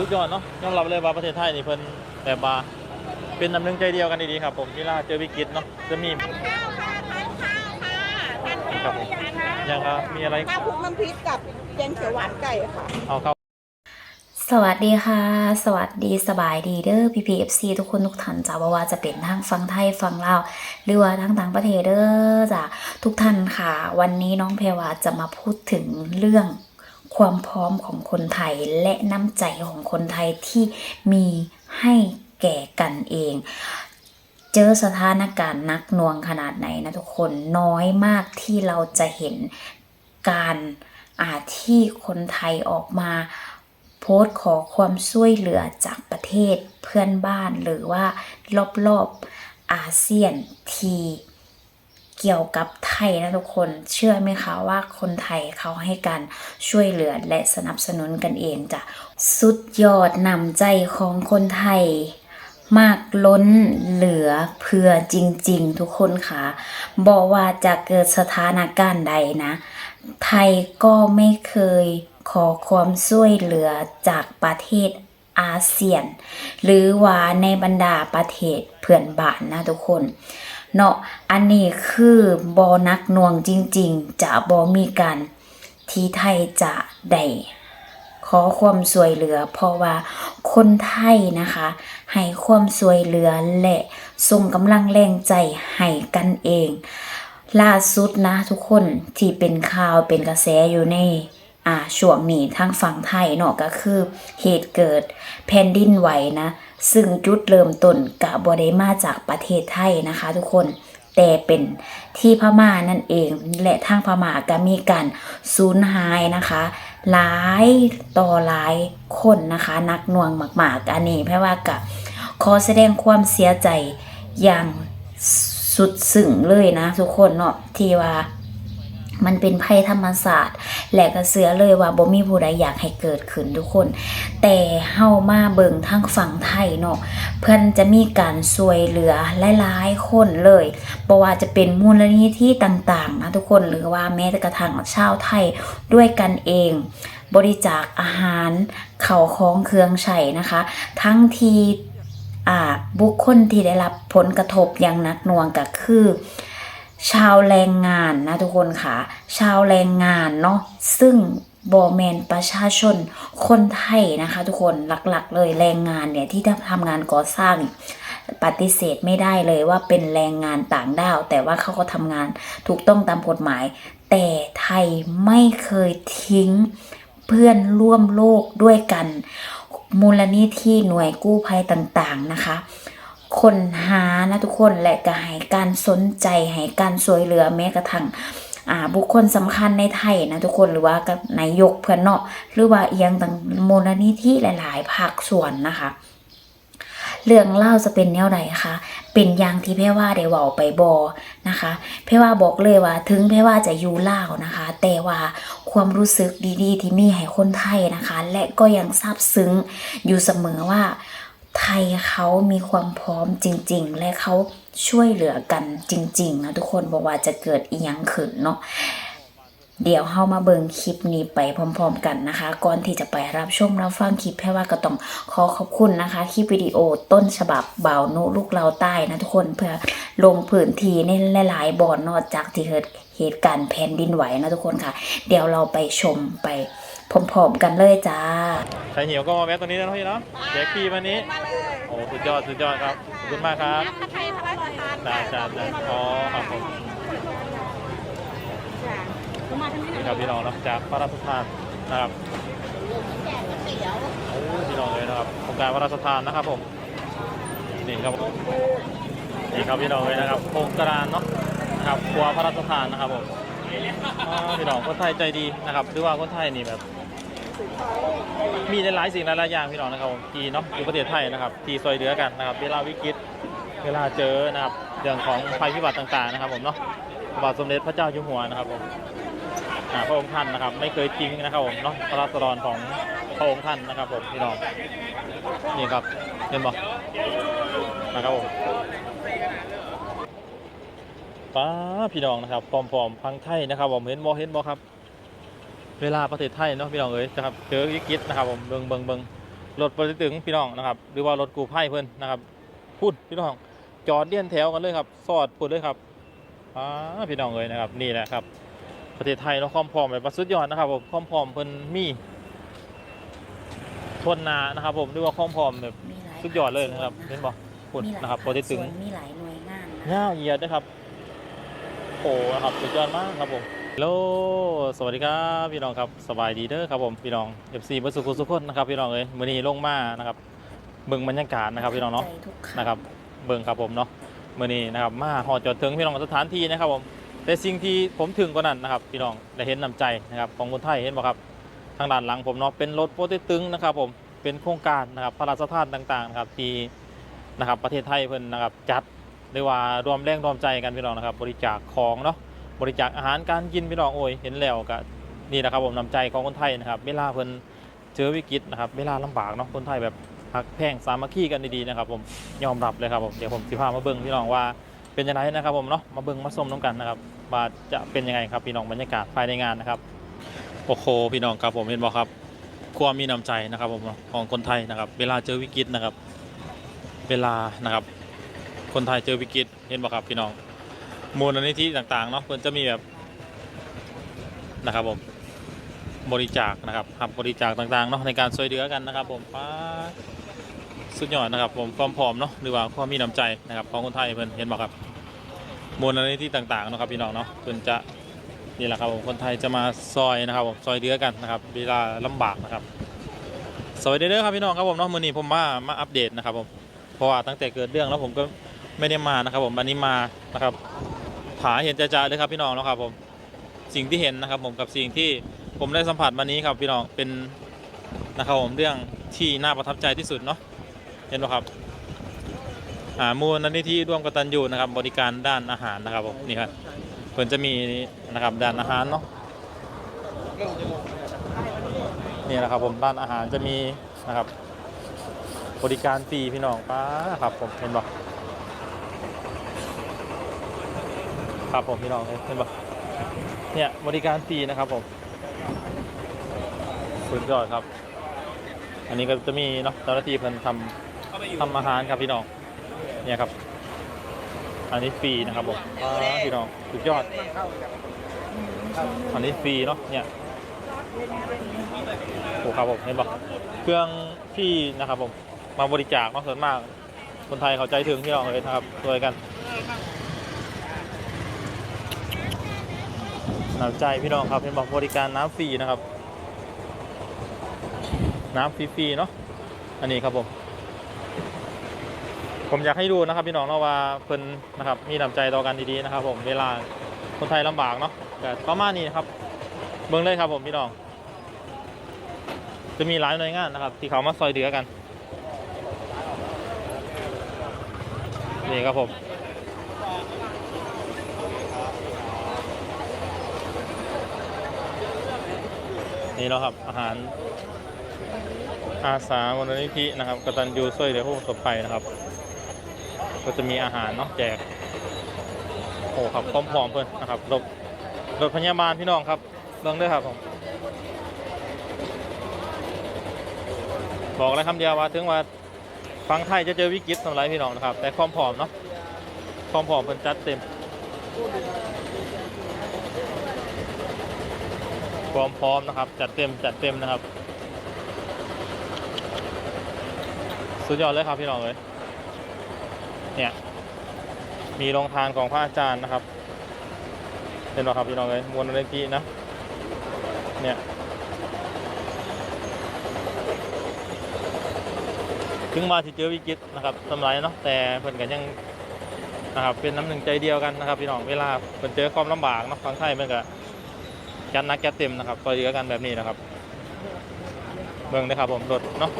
สุดยอดเนาะยอมรับเลยว่าประเทศไทยนี่เพิ่นแบบว่าเป็นน้ำหนึ่งใจเดียวกันดีๆครับ ผมที่ล่าเจอวิกฤตเนาะจะมีทานข้าวค่ะทานข้าวค่ะทานครัข้าบวผมหรือยังคะยังครับมีอะไรข้าวคลุกน้ำพริกกับแกงเขียวหวานไก่ค่ะเอาเข้าสวัสดีค่ะ สวัสดีสบายดีเด้อ PPFC ทุกคนทุกท่านจ้าบ่ว่าจะเป็นทั้งฟังไทยฟังลาวหรือว่าทั้งต่างประเทศเด้อจ้าทุกท่านค่ะ วันนี้น้องเพรวาจะมาพูดถึงเรื่อง ความพร้อมของคนไทยและน้ำใจของคนไทยที่มีให้แก่กันเอง เจอสถานการณ์นักนวงขนาดไหนนะทุกคนน้อยมากที่เราจะเห็นการอาที่คนไทยออกมาโพสต์ขอความช่วยเหลือจากประเทศเพื่อนบ้านหรือว่ารอบๆอาเซียนที เกี่ยวกับไทยนะทุกคน เชื่อไหมคะว่าคนไทยเขาให้การช่วยเหลือและสนับสนุนกันเองจ้ะสุดยอดนำใจของคนไทยมากล้นเหลือเพื่อจริง ๆ ทุกคนค่ะบอกว่าจะเกิดสถานการณ์ใดนะ ไทยก็ไม่เคยขอความช่วยเหลือจากประเทศอาเซียน หรือว่าในบรรดาประเทศเพื่อนบ้านนะทุกคน เนาะอันนี้คือบอนักหน่วงจริง ๆ จะบอมีการที่ไทยจะได้ขอความช่วยเหลือ เพราะว่าคนไทยนะคะ ให้ความช่วยเหลือและส่งกำลังแรงใจให้กันเอง ล่าสุดนะทุกคนที่เป็นข่าวเป็นกระแสอยู่ใน อ่าช่วงนี้ทางฝั่งไทยเนาะก็คือ เหตุเกิดแผ่นดินไหวนะ ซึ่งจุดเริ่มต้นกะบ่ได้มาจากประเทศไทยนะคะ ทุกคนแต่เป็นที่พม่านั่นเอง และทางพม่าก็มีการสูญหายนะคะหลายต่อหลายคนนะคะนักหน่วงมากๆอันนี้แพรว่ากะขอแสดงความเสียใจอย่างสุดสึ่งเลยนะ ทุกคนเนาะที่ว่า มันเป็นภัยธรรมศาสตร์และก็เสือเลยว่าบ่มีผู้ใดอยากให้เกิดขึ้นทุกคน แต่เฮามาเบิ่งทางฝั่งไทยเนาะเพิ่นจะมีการช่วยเหลือหลายๆคนเลยบ่ว่าจะเป็นมูลนิธิต่างๆนะทุกคนหรือว่าแม้กระทั่งชาวไทยด้วยกันเอง บริจาคอาหารเข่าของเครื่องใช้นะคะ ทั้งที่อ่าบุคคลที่ได้รับผลกระทบอย่างหนักหน่วงก็คือ ชาวแรงงานนะทุกคนค่ะ ชาวแรงงานเนาะซึ่งบอแมนประชาชนคนไทยนะคะ ทุกคนหลักๆ เลยแรงงานเนี่ยที่ทำงานก่อสร้างปฏิเสธไม่ได้เลยว่าเป็นแรงงานต่างด้าว แต่ว่าเขาก็ทำงานถูกต้องตามกฎหมาย แต่ไทยไม่เคยทิ้งเพื่อนร่วมโลกด้วยกัน มูลนิธิหน่วยกู้ภัยต่างๆนะคะ คนหานะทุกคนและก็ให้การสนใจให้การสวยเหลือแม้กระทั่งอ่าบุคคลสำคัญในไทยนะทุกคนหรือว่ากับนายกเพื่อนเนาะหรือว่าเอียงต่างมูลนิธิหลาย ๆ ภาคส่วนนะคะ เรื่องเล่าจะเป็นแนวใดคะเป็นอย่างที่เพรว่าได้ว้าไปบอนะคะเพรว่าบอกเลยว่า ถึงเพรว่าจะอยู่เล่านะคะ แต่ว่าความรู้สึกดี ๆ ที่มีให้คนไทยนะคะ และก็ยังซาบซึ้งอยู่เสมอว่า ไทยเขามีความพร้อมจริง ๆ และเขาช่วยเหลือกันจริง ๆ นะทุกคนบอกว่าจะเกิดอีหยังขึ้นเนาะเดี๋ยวเฮามาเบิ่งคลิปนี้ไปพร้อม ๆ กันนะคะ ก่อนที่จะไปรับชมรับฟังคลิปแพ่ว่าก็ต้องขอขอบคุณนะคะคลิปวิดีโอต้นฉบับเบาวนุลูกเราใต้นะทุกคนเพื่อลงพื้นที่ในหลายๆบ่อนนอกจากที่เกิดเหตุการณ์แผ่นดินไหวนะทุกคนค่ะ เดี๋ยวเราไปชมไป พร้อมๆกันเลยจ้า ใครเหนียวก็มาแวะตรงนี้นะพี่เนาะเดี๋ยวขี่มานี้มาเลยโอ้สุดยอดสุดยอดครับขอบคุณมากครับน้ำผัดไทยพระราชทานจ้าจ้าจ้าอ๋อครับผมนี่ครับพี่น้องนะจากพระราชทานนะครับโอ้พี่น้องเลยนะครับโครงการพระราชทานนะครับผมนี่ครับนี่ครับพี่น้องเลยนะครับโครงการเนาะนะครับครัวพระราชทานนะครับผมพี่น้องคนไทยใจดีนะครับหรือว่าคนไทยนี่แบบ มีหลายๆสิ่งหลายๆอย่างพี่น้องนะครับผมทีเนาะอยู่ประเทศไทยนะครับ ทีซอยเหลือกันนะครับเวลาวิกฤตเวลาเจอนะครับเรื่องของภัยพิบัติต่างๆนะครับผมเนาะพระบาทสมเด็จพระเจ้าอยู่หัวนะครับผมพระองค์ท่านนะครับ ไม่เคยทิ้งนะครับผมเนาะพระราษฎรของพระองค์ท่านนะครับผมพี่น้องนี่ครับเห็นบอกนะครับผมป้าพี่น้องนะครับพร้อมๆพังไทยนะครับผมเห็นบอเห็นบอครับ เวลาประเทศไทยเนาะพี่น้องเอ้ยนะครับเจอวิกฤตนะครับผมเบิงเบิงเบิงรถปฏิตึงพี่น้องนะครับ หรือว่ารถกู้ภัยเพิ่นนะครับพูดพี่น้องจอดเลี่ยนแถวกันเลยครับ สอดพูดเลยครับอ่าพี่น้องเลยนะครับนี่แหละครับ ประเทศไทยเนาะความพร้อมแบบว่าสุดยอดนะครับผมความพร้อมเพิ่นมีทนนานะครับ ผมหรือว่าความพร้อมแบบมีหลายสุดยอดเลยนะครับเห็นบ่พูดมีหลายนะครับปฏิตึงส่วนมีหลายหน่วยงานนะง่าเหยียดนะครับโอ้นะครับสุดยอดมากครับผม ฮัลโหลสวัสดีครับพี่น้องครับสบายดีเด้อครับผมพี่น้อง FC เบอร์สุขุสุขคนนะครับพี่น้องเอ้ยมื้อนี้ลงมานะครับเบิ่งบรรยากาศนะครับพี่น้องเนาะใจทุกคนะครับเบิ่งครับผมเนาะมื้อนี้นะครับมาหอจอดถึงพี่น้องสถานที่นะครับผมแต่สิ่งที่ผมถึงกว่านั้นนะครับพี่น้องได้เห็นน้ำใจนะครับของคนไทยเห็นบ่ครับทางด้านหลังผมเนาะเป็นรถโปรเตตึงนะครับผมเป็นโครงการนะครับพระราชทานต่างๆนะครับที่นะครับประเทศไทยเพิ่นนะครับจัดหรือว่ารวมแรงรวมใจกันพี่น้องนะครับบริจาคของเนาะ บริจาคอาหารการกินพี่น้องโอ้ยเห็นแล้วก็นี่นะครับผมนำใจของคนไทยนะครับ เวลาเพิ่นเจอวิกฤตนะครับ เวลาลำบากเนาะคนไทยแบบหักแพงสามัคคีกันดีๆนะครับ ผมยอมรับเลยครับผมเดี๋ยวผมสิพามาเบิ่งพี่น้องว่าเป็นยังไงนะครับผมเนาะมาเบิ่งมาชมน้ำกันนะครับว่าจะเป็นยังไงครับพี่น้องบรรยากาศภายในงานนะครับโอ้โหพี่น้องครับผมเห็นบอกครับความมีน้ำใจนะครับผมของคนไทยนะครับ เวลาเจอวิกฤตนะครับ เวลานะครับ คนไทยเจอวิกฤตเห็นบ่ครับพี่น้อง มูลนิธิต่างๆเนาะเพิ่นจะมีแบบนะครับผมบริจาคนะครับรับบริจาคต่างๆเนาะในการช่วยเหลือกันนะครับ ผมป้าสุดยอดนะครับผมความพร้อมเนาะหรือว่าความมีน้ำใจนะครับของคนไทยเพิ่อนเห็นบ่ครับมูลนิธิต่างๆเนาะครับพี่น้องเนาะเพิ่อนจะนี่แหละครับผมคนไทยจะมาซอยนะครับผมซอยเหลือกันนะครับเวลาลำบากนะครับ สวัสดีเด้อครับพี่น้องครับผมเนาะมื้อนี้ผมมามาอัปเดตนะครับผมเพราะว่าตั้งแต่เกิดเรื่องแล้วผมก็ไม่ได้มานะครับผมวันนี้มานะครับ ผาเห็นจ่าๆเลยครับพี่น้องแล้วครับผมสิ่งที่เห็นนะครับผมกับสิ่งที่ผมได้สัมผัสวันนี้ครับพี่น้องเป็นนะครับผมเรื่องที่น่าประทับใจที่สุดเนาะเห็นไหมครับมูลนิธิร่วมกตัญญูนะครับ บริการด้านอาหารนะครับผมนี่ครับเพิ่นจะมีนะครับด้านอาหารเนาะนี่แหละครับผมด้านอาหารจะมีนะครับ บริการฟรีพี่น้องป้าครับผมเห็นบ่ ครับผมพี่น้องเห็นบ่เนี่ยบริการฟรีนะครับผมสุดยอดครับ อันนี้ก็จะมีเนาะเจ้าหน้าที่เพิ่นทำทำอาหารครับพี่น้องเนี่ยครับ อันนี้ฟรีนะครับผมพี่น้องสุดยอด อันนี้ฟรีเนาะเนี่ยโอ้ครับผมเห็นบ่เครื่องที่นะครับผมมาบริจาคเนาะส่วนมากคนไทยเขาใจถึงที่เราเลยนะครับช่วยกัน น้ำใจพี่น้องครับเป็นบอกบริการน้ำฟรีนะครับ น้ำฟรีๆเนาะอันนี้ครับผม ผมอยากให้ดูนะครับ พี่น้องเนาะว่าเพิ่นนะครับ มีน้ำใจต่อกันดีๆนะครับ ผมเวลาคนไทยลำบากเนาะแต่ประมาณนี้นะครับเบิ่งเลยครับผมพี่น้อง จะมีหลายหน่วยงานนะครับ ที่เขามาซอยเหลือกันนี่ครับผม นี่เนาครับอาหารอาสามูลนิธินะครับกตัญญูช่วยเหลือผู้ประสบภัยนะครับ ก็จะมีอาหารเนาะแจกโอ้ครับพร้อมๆเพื่อนนะครับรถรถพยาบาลพี่น้องครับเบิ่งด้วยครับผมบอกเลยคำเดียวว่าถึงว่าฟังไทยจะเจอวิกฤตสำหรับพี่น้องนะครับ แต่ความผอมเนาะความผอมเพิ่นจัดเต็ม ความพร้อมนะครับ จัดเต็มจัดเต็มนะครับ สุดยอดเลยครับพี่น้องเลยเนี่ยมีโรงทานของพระอาจารย์นะครับเห็นไหมครับพี่น้องเลยมวลนิธินะเนี่ยถึงมาที่เจอวิกฤตนะครับสำไรเนาะแต่เพิ่อนกันยังนะครับเป็นน้ำหนึ่งใจเดียวกันนะครับ พี่น้องเวลาเพิ่นเจอความลำบากเนาะฟังไทยเพิ่นก็ จัดนักจัดเต็มนะครับต่อยเหลือกันแบบนี้นะครับ เบิ่งนะครับผมรถเนาะ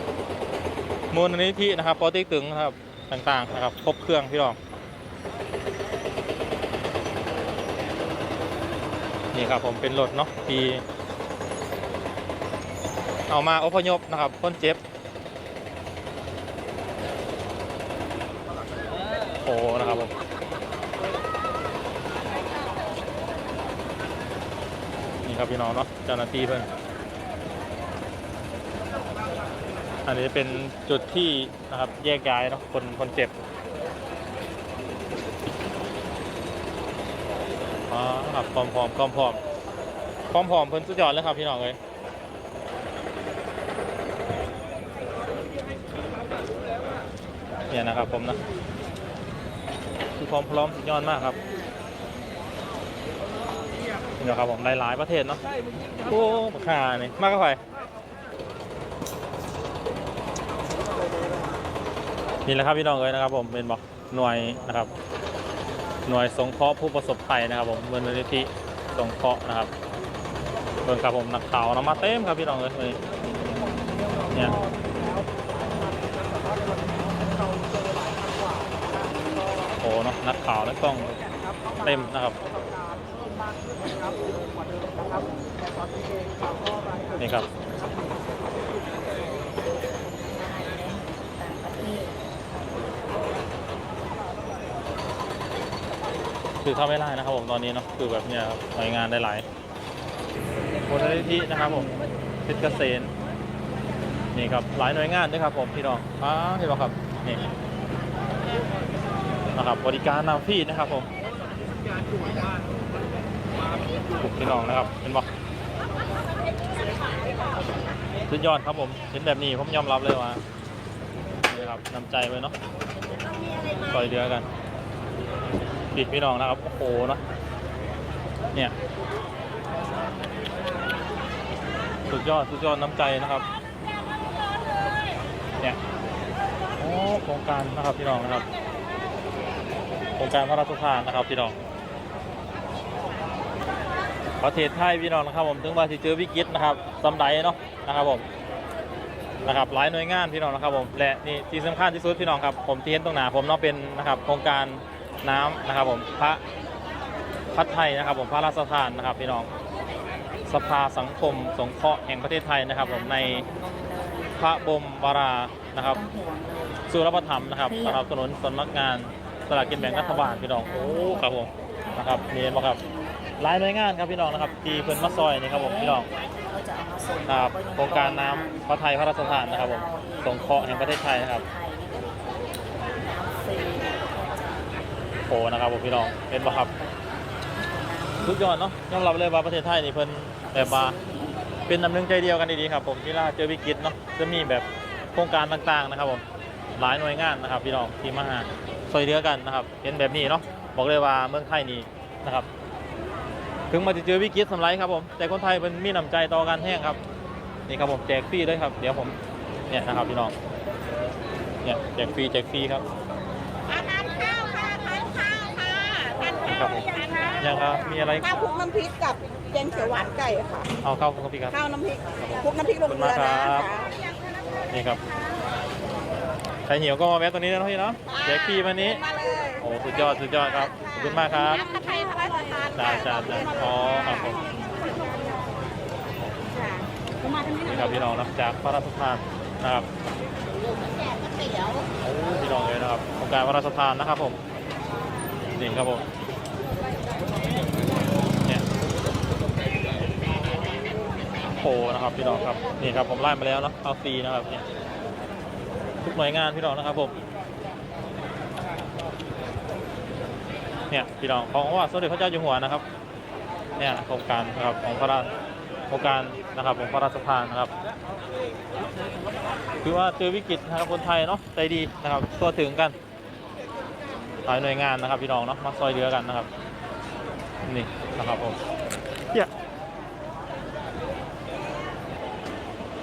มูลนิธินะครับปอติ๊กตึงนะครับต่างๆนะครับครบเครื่องพี่น้องนี่ครับผมเป็นรถเนาะที่เอามาอพยพนะครับคนเจ็บ โอ้นะครับผม น้องเนาะเจ้าหน้าที่เพื่อนอันนี้เป็นจุดที่นะครับแยกย้ายเนาะคนคนเจ็บอ๋อครับพร้อมพร้อมพร้อมพร้อมพร้อมพร้อมเพิ่นสุดยอดเลยครับพี่น้องเลยเนี่ยนะครับผมนะคือพร้อมพร้อมสุดยอดมากครับ นี่นะครับผมหลายๆประเทศเนาะโอ้ปากกานี่มากก็ไปนี่แหละครับพี่น้องเอ้ยนะครับผมเป็นบอกหน่วยนะครับ หน่วยสงเคราะห์ผู้ประสบภัยนะครับ ผมมูลนิธิสงเคราะห์นะครับเบิ่งครับผมนักข่าวนำมาเต็มครับพี่น้องเอ้ยวันนี้เนี่ยโอ้เนาะนักข่าวนักกล้องเต็มนะครับ นี่ครับคือเข้าไม่ได้นะครับผมตอนนี้เนาะคือแบบเนี้ยหน่วยงานได้หลายมูลนิธินะครับผมเพชรเกษมนี่ครับหลายหน่วยงานด้วยครับผมพี่น้องอ้าพี่บอกครับนี่นะครับบริการนำฟรีนะครับผม พี่น้องนะครับเป็นบอกสุดยอดครับผมเห็นแบบนี้ผมยอมรับเลยว่านี่ครับนำใจไว้เนาะต่อยเดือกันปิดพี่น้องนะครับโอ้โหเนาะเนี่ยสุดยอดสุดยอดน้ำใจนะครับเนี่ยโอ้โครงการนะครับพี่น้องนะครับโครงการพระราชทานนะครับพี่น้อง ประเทศไทยพี่น้องนะครับผมถึงว่าที่เจอวิกฤตนะครับสำไดเนาะนะครับผมนะครับหลายหน่วยงานพี่น้องนะครับผมและนี่ที่สำคัญที่สุดพี่น้องครับผมที่เห็นตรงหน้าผมเนาะเป็นนะครับโครงการน้ำนะครับผมพระพัดไทยนะครับผมพระราชทานนะครับพี่น้องสภาสังคมสงเคราะห์แห่งประเทศไทยนะครับผมในพระบรมวารานะครับสุรประธรรมนะครับสนับสนุนสำนักงานสลากกินแบ่งรัฐบาลพี่น้องโอ้ครับผมนะครับนี่มาครับ หลายหน่วยงานครับพี่น้องนะครับที่เพิ่นมาซอยนี่ครับผมพี่น้องครับโครงการน้ำพระไทยพระราชทานนะครับผมสงเคราะห์แห่งประเทศไทยนะครับโอ้นะครับผมพี่น้องเป็นบ่ครับสุดยอดเนาะยอมรับเลยว่าประเทศไทยนี่เพิ่นแบบว่าเป็นน้ำหนึ่งใจเดียวกันดีๆครับผมที่ล่าเจอวิกฤตเนาะจะมีแบบโครงการต่างๆนะครับผมหลายหน่วยงานนะครับพี่น้องที่มาช่วยเหลือกันนะครับเห็นแบบนี้เนาะบอกเลยว่าเมืองไทยนี่นะครับ ถึงมาจะเจอวิกฤตสำไรครับผมแต่คนไทยเป็นมีน้ำใจต่อกันแห้งครับ นี่ครับผมแจกฟรีด้วยครับ เดี๋ยวผมเนี่ยนะครับพี่น้องเนี่ยแจกฟรีแจกฟรีครับทานข้าวค่ะทานข้าวค่ะทานข้าวหรือยังคะยังครับมีอะไรข้าวคลุกน้ำพริกกับแกงเขียวหวานไก่ค่ะเอาเข้าคุณพี่ครับข้าวน้ำพริกคลุกน้ำพริกลงเกลือนะขอบคุณมากครัคะบนี่ครับใครหิวก็มาแวะตรงนี้นะพี่เนาะแจกฟรีวันนี้มาเลยโอ้สุดยอดสุดยอดครับขอบคุณมากครับ จ้าจ้าจ้าอ๋อครับผมค่ะมาทางนี้หน่นี่อยครับพี่น้องนะจากพระราชทานนะครับโอ้พี่น้องเลยนะครับโครงการพระราชทานนะครับผมนี่ครับผมเนี่ยโอ้นะครับพี่น้องครับนี่ครับผมไล่มาแล้วนะเอาฟรีนะครับเนี่ยทุกหน่วยงานพี่น้องนะครับผม เนี่ยพี่น้องของว่าสมเด็จพระเจ้าอยู่หัวนะครับเนี่ยโครงการนะครับของพระราชโครงการนะครับของพระราชทานนะครับ คือว่าเจอวิกฤตนะครับคนไทยเนาะใจดีนะครับตัวถึงกันหลายหน่วยงานนะครับพี่น้องเนาะมาซอยเหลือกันนะครับนี่นะครับผมเหี้ย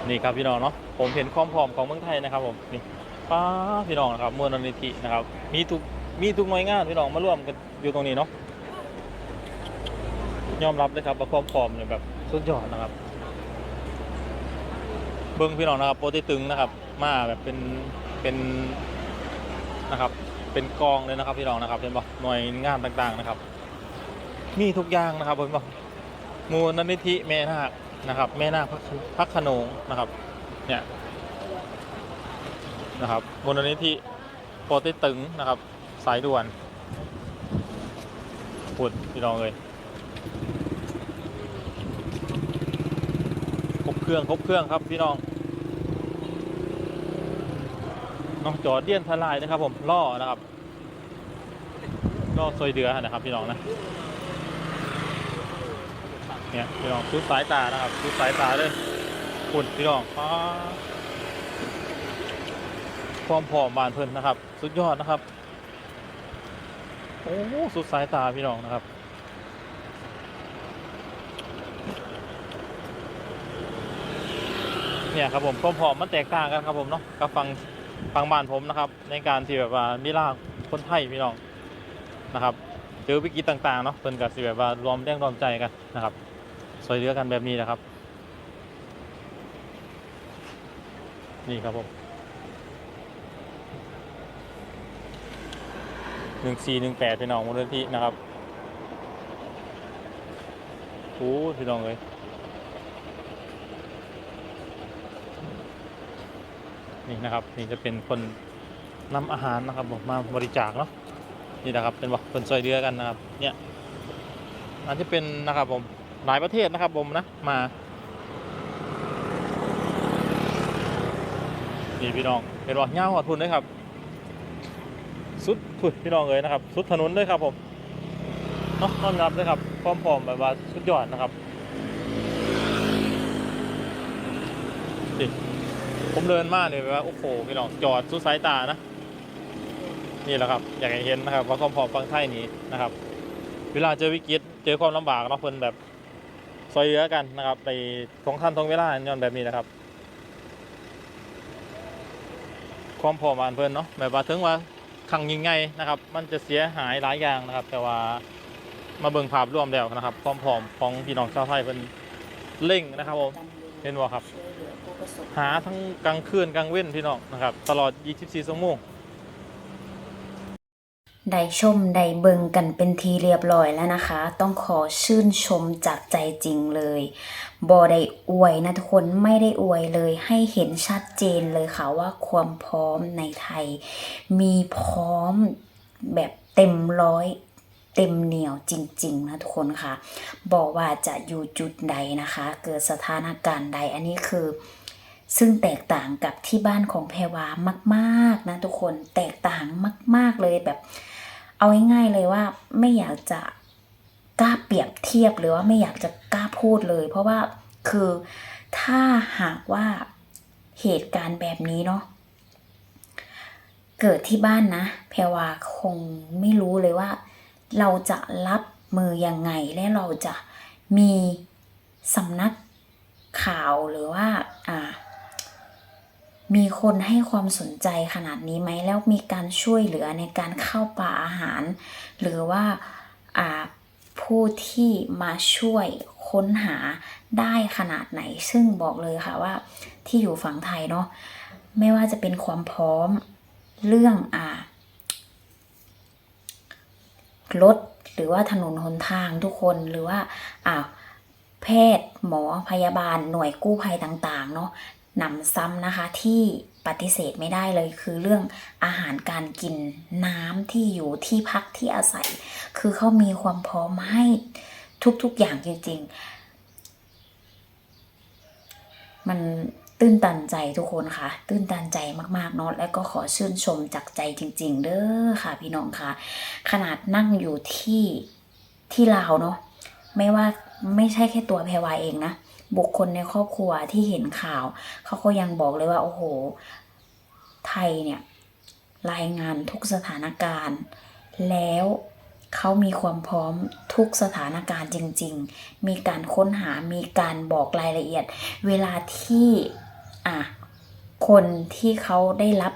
นี่ครับพี่น้องเนาะผมเห็นความพร้อมของเมืองไทยนะครับผมนี่ป้าพี่น้องนะครับมูลนิธินะครับมีทุก มีทุกหน่วยงานพี่น้องมาร่วมกันอยู่ตรงนี้เนาะยอมรับเลยครับว่าความพร้อมเนี่ยแบบสุดยอดนะครับ เบิ้งพี่น้องนะครับโปรตีตึงนะครับ มาแบบเป็นเป็นนะครับ เป็นกองเลยนะครับพี่น้องนะครับเห็นปะหน่วยงานต่างๆนะครับ มีทุกอย่างนะครับเห็นปะมูลนิธิแม่นาคนะครับ แม่นาคพักพักขนงนะครับ เนี่ยนะครับมูลนิธิโปรตีตึงนะครับ สายด่วนพูดพี่น้องเลยครบเครื่องครบเครื่องครับพี่น้องนาะจอดเดียนทลายนะครับผมล่อนะครับล่อซอยเดือนะครับ พี่น้องนะเนี่ยพี่น้องชุดสายตานะครับชุดสายตาเลยฝุ่นพี่น้องความผอมบานเพิ่นนะครับ สุดยอดนะครับ อ้สุดสายตาพี่น้องนะครับเนี่ยครับผมความผอมมันแตกต่างกันครับผมเนาะกับฟังฟังบ้านผมนะครับ ในการที่แบบว่ามีล่าคนไทยพี่น้องนะครับเจอวิกฤตต่างๆเนาะเพิ่นกับสิแบบว่ารวมแรงรวมใจกันนะครับช่วยเหลือกันแบบนี้นะครับ นี่ครับผม หนึ่งสี่หนึ่งแปดพี่น้องมูลนิธินะครับโอ้พี่น้องเลยนี่นะครับนี่จะเป็นคนนำอาหารนะครับผมมาบริจาคเนาะนี่นะครับเป็นบอกคนซอยเรือกันนะครับ เนี่ยอันที่เป็นนะครับผมหลายประเทศนะครับผมนะมานี่พี่น้องเป็นบอกย่างหัวทุนด้วยครับ สุดทุนพี่น้องเลยนะครับ สุดถนนด้วยครับผมเนาะต้อนรับด้วยครับพร้อมๆแบบว่าสุดยอดนะครับนี่ผมเดินมาเนี่ยแบบว่าโอ้โหพี่น้องจอดสุดสายตานะ นี่แหละครับ อยากให้เห็นนะครับ ว่าความพร้อมฟังไทยนี้นะครับ เวลาเจอวิกฤตเจอความลำบากเนาะเพิ่นแบบซอยเหลือกันนะครับในท้องท่านท้องเวลาย้อนแบบนี้นะครับ ความพร้อมบานเพิ่นเนาะแบบว่าถึงว่า ขังยิงไงนะครับ มันจะเสียหายหลายอย่างนะครับ แต่ว่ามาเบิ่งภาพรวมแล้วนะครับความพร้อมของพี่น้องชาวไทยเป็นเร่งนะครับผมเห็นบ่ครับ หาทั้งกลางคืนกลางเว้นพี่น้องนะครับ ตลอด 24 ชั่วโมง ได้ชมได้เบิงกันเป็นทีเรียบร้อยแล้วนะคะ ต้องขอชื่นชมจากใจจริงเลยบอได้อวยนะทุกคนไม่ได้อวยเลย ให้เห็นชัดเจนเลยค่ะว่าความพร้อมในไทย มีพร้อมแบบเต็มร้อยเต็มเหนียวจริงๆนะทุกคนค่ะ บอกว่าจะอยู่จุดใดนะคะ เกิดสถานการณ์ใดอันนี้คือ ซึ่งแตกต่างกับที่บ้านของแพรวามาก ๆนะทุกคนแตกต่างมาก ๆเลยแบบ เอาง่ายๆเลยว่าไม่อยากจะกล้าเปรียบเทียบหรือว่าไม่อยากจะกล้าพูดเลย เพราะว่าคือถ้าหากว่าเหตุการณ์แบบนี้เนาะเกิดที่บ้านนะแพรวาคงไม่รู้เลยว่า เราจะรับมือยังไงและเราจะมีสำนักข่าวหรือว่าอ่า มีคนให้ความสนใจขนาดนี้ไหมแล้วมีการช่วยเหลือในการเข้าป่าอาหาร หรือว่าผู้ที่มาช่วยค้นหาได้ขนาดไหน ซึ่งบอกเลยค่ะว่าที่อยู่ฝั่งไทยเนาะไม่ว่าจะเป็นความพร้อมเรื่องอ่ารถหรือว่าถนนหนทางทุกคนหรือว่าอ่าแพทย์หมอพยาบาลหน่วยกู้ภัยต่าง ๆ เนาะ หนำซ้ำนะคะที่ปฏิเสธไม่ได้เลยคือเรื่องอาหารการกินน้ำที่อยู่ที่พักที่อาศัย คือเขามีความพร้อมให้ทุกๆอย่างจริงๆ มันตื้นตันใจทุกคนค่ะ ตื้นตันใจมากๆเนาะและก็ขอชื่นชมจากใจจริง ๆ เด้อค่ะ พี่น้องค่ะ ขนาดนั่งอยู่ที่ที่ลาวเนาะไม่ว่าไม่ใช่แค่ตัวแพรวาเองนะ บุคคลในครอบครัวที่เห็นข่าว เขาก็ยังบอกเลยว่าโอ้โห ไทยเนี่ยรายงานทุกสถานการณ์ แล้วเขามีความพร้อมทุกสถานการณ์จริง ๆ มีการค้นหามีการบอกรายละเอียด เวลาที่อะคนที่เขาได้รับ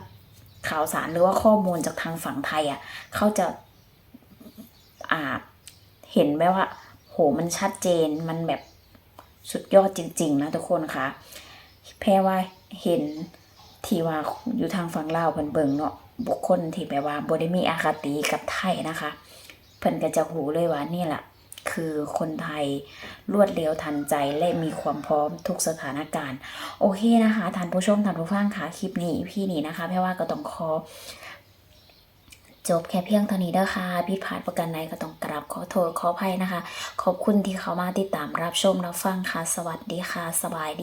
ข่าวสารหรือว่าข้อมูลจากทางฝั่งไทยอะเขาจะอ่าเห็นไหมว่า โหมันชัดเจนมันแบบ สุดยอดจริง ๆ นะทุกคนคะแพ่ว่าเห็นที่ว่าอยู่ทางฝั่งลาวเพิ่นเบิ่งเนาะบุคคลที่แบบว่าบ่ได้มีอาคติกับไทยนะคะ เพิ่นก็จะหูเลยว่านี่แหละคือคนไทยรวดเร็วทันใจและมีความพร้อมทุกสถานการณ์ โอเคนะคะท่านผู้ชมท่านผู้ฟังค่ะคลิปนี้พี่นี้นะคะแพ่ว่าก็ต้องขอ จบแค่เพียงเท่านี้เด้อค่ะพิดพลาดประกันใดก็ต้องกราบขอโทษขออภัยนะคะ ขอบคุณที่เขามาติดตามรับชมรับฟังค่ะ สวัสดีค่ะ สบายดี